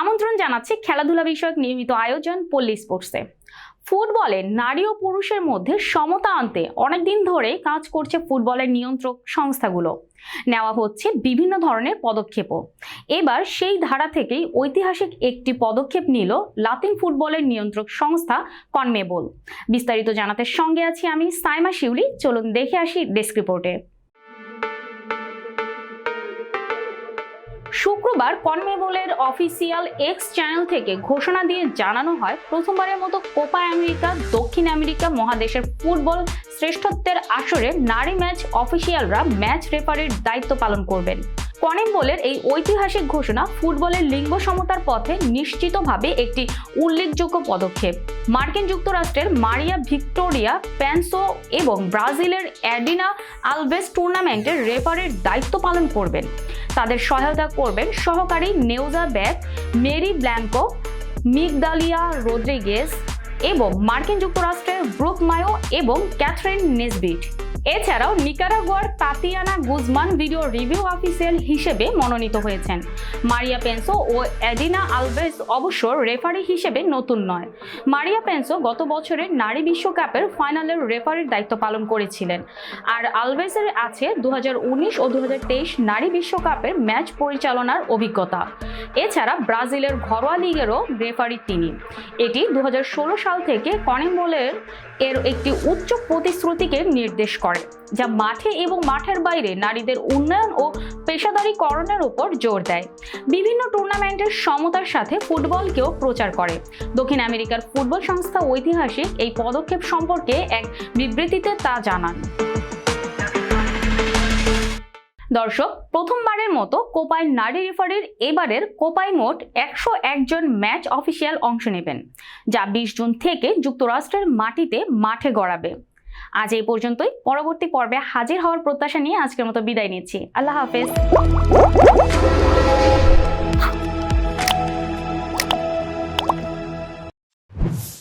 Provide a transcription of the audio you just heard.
আমন্ত্রণ জানাচ্ছি খেলাধুলা বিষয়ক নিয়মিত আয়োজন পল্লী স্পোর্টসে। ফুটবলে নারী ও পুরুষের মধ্যে সমতা আনতে অনেকদিন ধরে কাজ করছে ফুটবলের নিয়ন্ত্রক সংস্থাগুলো। নেওয়া হচ্ছে বিভিন্ন ধরনের পদক্ষেপও। এবার সেই ধারা থেকেই ঐতিহাসিক একটি পদক্ষেপ নিল লাতিন ফুটবলের নিয়ন্ত্রক সংস্থা কনমেবল। বিস্তারিত জানাতে সঙ্গে আছি আমি সাইমা শিউলি, চলুন দেখে আসি ডেস্ক রিপোর্টে। শুক্রবার কনমেবলের অফিসিয়াল এক্স চ্যানেল থেকে ঘোষণা দিয়ে জানানো হয়, প্রথমবারের মতো কোপা আমেরিকা, দক্ষিণ আমেরিকা মহাদেশের ফুটবল শ্রেষ্ঠত্বের আসরে নারী ম্যাচ অফিসিয়ালরা ম্যাচ রেফারির দায়িত্ব পালন করবেন। কনেম্বলের এই ঐতিহাসিক ঘোষণা ফুটবলের লিঙ্গ সমতার পথে নিশ্চিতভাবে একটি উল্লেখযোগ্য পদক্ষেপ। মার্কিন যুক্তরাষ্ট্রের মারিয়া ভিক্টোরিয়া প্যানসো এবং ব্রাজিলের অ্যাডিনা আলভেস টুর্নামেন্টের রেফারির দায়িত্ব পালন করবেন। তাদের সহায়তা করবেন সহকারী Neuza Back, Mary Blanco, Migdalia Rodriguez এবং মার্কিন যুক্তরাষ্ট্রের ব্রুক মায়ো এবং ক্যাথরিন নেসবিট। এছাড়াও নিকারাগুয়ার Tatiana Guzman video review official হিসেবে মনোনীত হয়েছেন। মারিয়া পেন্সো ও অ্যাডিনা আলভেস অবশ্য রেফারি হিসেবে নতুন নয়। মারিয়া পেন্সো গত বছরের নারী বিশ্বকাপের ফাইনালের রেফারির দায়িত্ব পালন করেছিলেন। আর আলভেসের আছে দু হাজার উনিশ ও দু হাজার তেইশ নারী বিশ্বকাপের ম্যাচ পরিচালনার অভিজ্ঞতা। এছাড়া ব্রাজিলের ঘরোয়া লিগেরও রেফারি তিনি। এটি দুহাজার ষোলো সাল থেকে কনেম্বলের এর একটি উচ্চ প্রতিশ্রুতিকে নির্দেশ করে, যা মাঠে এবং মাঠের বাইরে নারীদের উন্নয়ন ও পেশাদারীকরণের উপর জোর দেয়। বিভিন্ন টুর্নামেন্টের সমতার সাথে ফুটবলকেও প্রচার করে। দক্ষিণ আমেরিকার ফুটবল সংস্থা ঐতিহাসিক এই পদক্ষেপ সম্পর্কে এক বিবৃতিতে তা জানান। দর্শক, প্রথমবারের মতো কোপাই নারী রেফারির এবারের কোপাই মোট একশো একজন ম্যাচ অফিসিয়াল অংশ নেবেন, যা বিশ জুন থেকে যুক্তরাষ্ট্রের মাটিতে মাঠে গড়াবে। আজ এই পর্যন্তই। পরবর্তী পর্বে হাজির হওয়ার প্রত্যাশা নিয়ে আজকের মতো বিদায় নিচ্ছি। আল্লাহ হাফেজ।